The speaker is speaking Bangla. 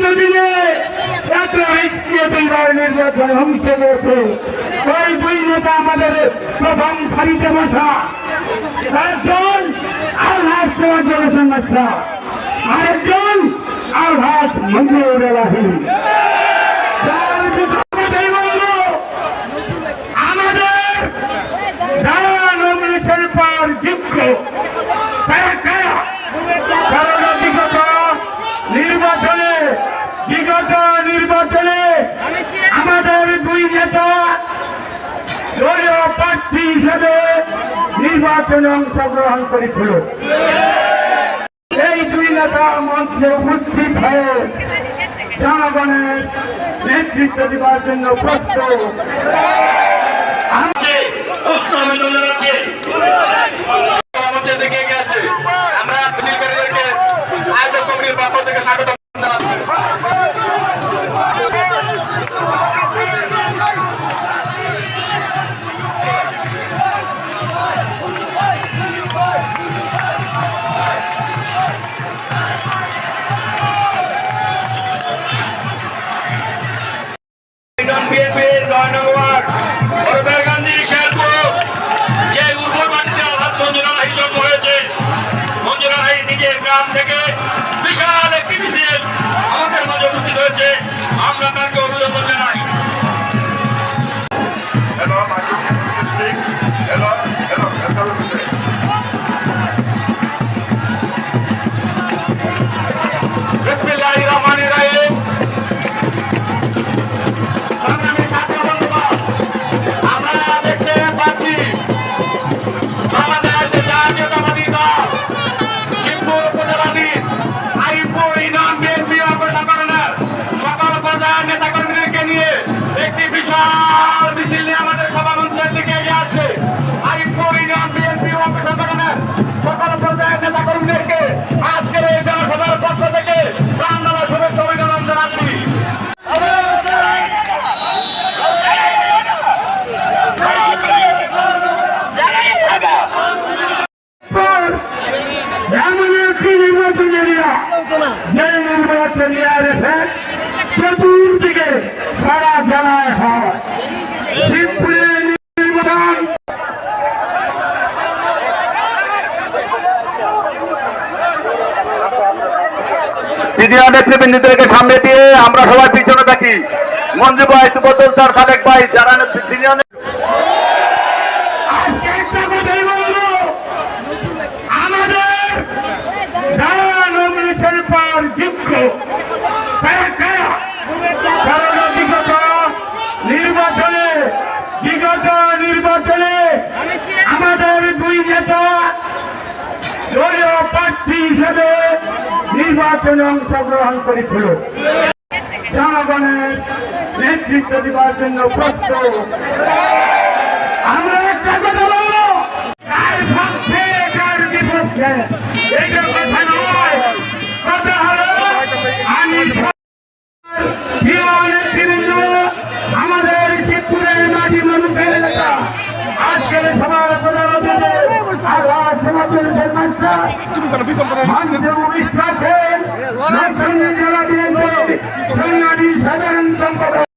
এতদিনে এত রাষ্ট্রীয়তিবার নির্বাচন ধ্বংস করেছে ওই দুই নেতা আমাদের প্রথম সারিতে বসা। একজন আল্লাহ জনসংস্থা আরেকজন আল্লাহ মঞ্জুর এলাহী প্রার্থী হিসেবে নির্বাচনে অংশগ্রহণ করেছিল। এই দুই নেতা মঞ্চে উপস্থিত হয়ে জনগণের নেতৃত্ব দেওয়ার জন্য প্রস্তুত। প্রশ্ন আছে Salve! প্রতিনিধিরা যে নির্বাচন রেখে চতুর্দিকে সারা জেলায় হয়। শিবপুরে সামনে দিয়ে আমরা সবাই পিছনে থাকি। মঞ্জু ভাই সুবদল স্যার, সাদেক ভাই, যারা সিনিয়র নেতা, দলীয় প্রার্থী হিসেবে নির্বাচনে অংশগ্রহণ করেছিল। জনগণের নেতৃত্ব দেওয়ার জন্য প্রস্তুত। আমরা একটা কথা বলব বিপক্ষে? সাধারণ সম্পাদক